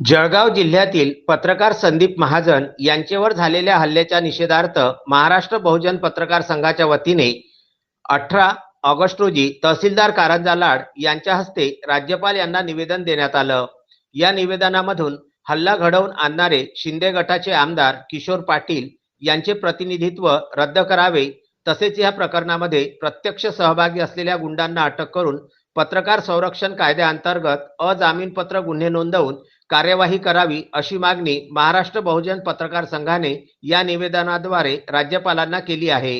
जळगाव जिल्ह्यातील पत्रकार संदीप महाजन यांचेवर झालेल्या हल्ल्याच्या निषेधार्थ महाराष्ट्र बहुजन पत्रकार संघाच्या वतीने अठरा ऑगस्ट रोजी तहसीलदार कारंजा लाड यांच्या हस्ते राज्यपाल यांना निवेदन देण्यात आलं. या निवेदनामधून हल्ला घडवून आणणारे शिंदे गटाचे आमदार किशोर पाटील यांचे प्रतिनिधित्व रद्द करावे तसेच या प्रकरणामध्ये प्रत्यक्ष सहभागी असलेल्या गुंडांना अटक करून पत्रकार संरक्षण कायद्याअंतर्गत अजामीनपत्र गुन्हे नोंदवून कार्यवाही करावी अशी मागणी महाराष्ट्र बहुजन पत्रकार संघाने या निवेदनाद्वारे राज्यपालांना केली आहे.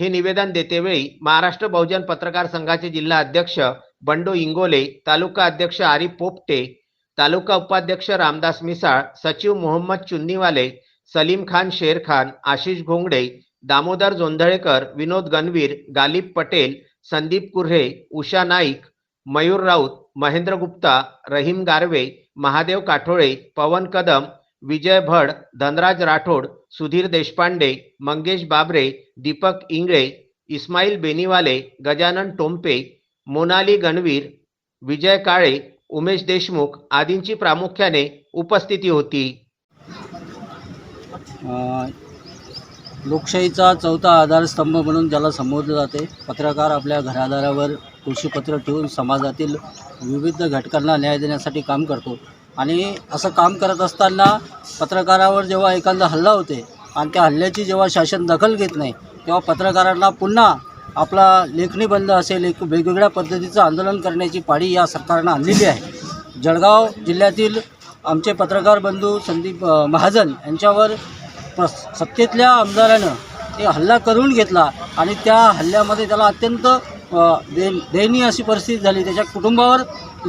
हे निवेदन देतेवेळी महाराष्ट्र बहुजन पत्रकार संघाचे जिल्हा अध्यक्ष बंडू इंगोले तालुका अध्यक्ष आरिफ पोपटे तालुका उपाध्यक्ष रामदास मिसाळ सचिव मोहम्मद चुन्नीवाले सलीम खान शेर खान आशिष घोंगडे दामोदर जोंधळेकर विनोद गणवीर गालिब पटेल संदीप कुर्हे उषा नाईक मयूर राऊत महेंद्र गुप्ता रहीम गारवे महादेव काठोळे पवन कदम विजय भड धनराज राठोड सुधीर देशपांडे मंगेश बाबरे दीपक इंगळे इस्माईल बेनीवाले गजानन टोंपे मोनाली गणवीर विजय काळे उमेश देशमुख आदींची प्रामुख्याने उपस्थिती होती. लोकशाहीचा चौथा आधारस्तंभ म्हणून ज्याला संबोधलं जाते पत्रकार आपल्या घरादारावर तुळशीपत्र ठेवून समाजातील विविध घटकांना न्याय देण्यासाठी काम करतो. आणि असं काम करत असताना पत्रकारावर जेव्हा एखादा हल्ला होते आणि त्या हल्ल्याची जेव्हा शासन दखल घेत नाही तेव्हा पत्रकारांना पुन्हा आपला लेखणी बंद असेल एक वेगवेगळ्या पद्धतीचं आंदोलन करण्याची पाळी या सरकारनं आणलेली आहे. जळगाव जिल्ह्यातील आमचे पत्रकार बंधू संदीप महाजन यांच्यावर प्र सत्तेतल्या आमदारानं ते हल्ला करून घेतला आणि त्या हल्ल्यामध्ये त्याला अत्यंत दे दयनीय अशी परिस्थिती झाली. त्याच्या कुटुंबावर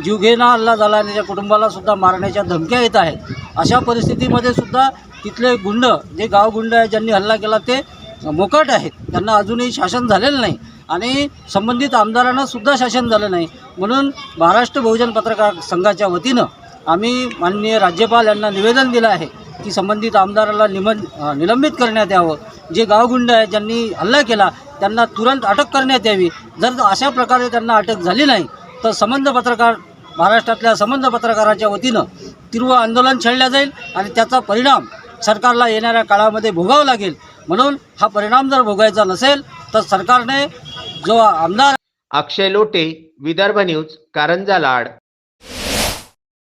जीवघेणा हल्ला झाला आणि त्याच्या कुटुंबाला सुद्धा मारण्याच्या धमक्या येत आहेत. अशा परिस्थितीमध्ये सुद्धा तिथले गुंड जे गावगुंड आहे ज्यांनी हल्ला केला ते मोकाट आहेत. त्यांना अजूनही शासन झालेलं नाही. आणि संबंधित आमदारांना सुद्धा शासन झालं नाही. म्हणून महाराष्ट्र बहुजन पत्रकार संघाच्या वतीनं आम्ही माननीय राज्यपाल यांना निवेदन दिलं आहे की संबंधित आमदाराला निमन निलंबित करण्यात यावं. जे गावगुंड आहेत ज्यांनी हल्ला केला त्यांना तुरंत अटक करण्यात यावी. जर अशा प्रकारे त्यांना अटक झाली नाही तर संबंध पत्रकार महाराष्ट्रातल्या संबंध पत्रकाराच्या वतीनं तीव्र आंदोलन छेडल्या जाईल आणि त्याचा परिणाम सरकारला येणाऱ्या काळामध्ये भोगावा लागेल. म्हणून हा परिणाम जर भोगायचा नसेल तर सरकारने जो आमदार अक्षय लोटे विदर्भ न्यूज कारंजा लाड.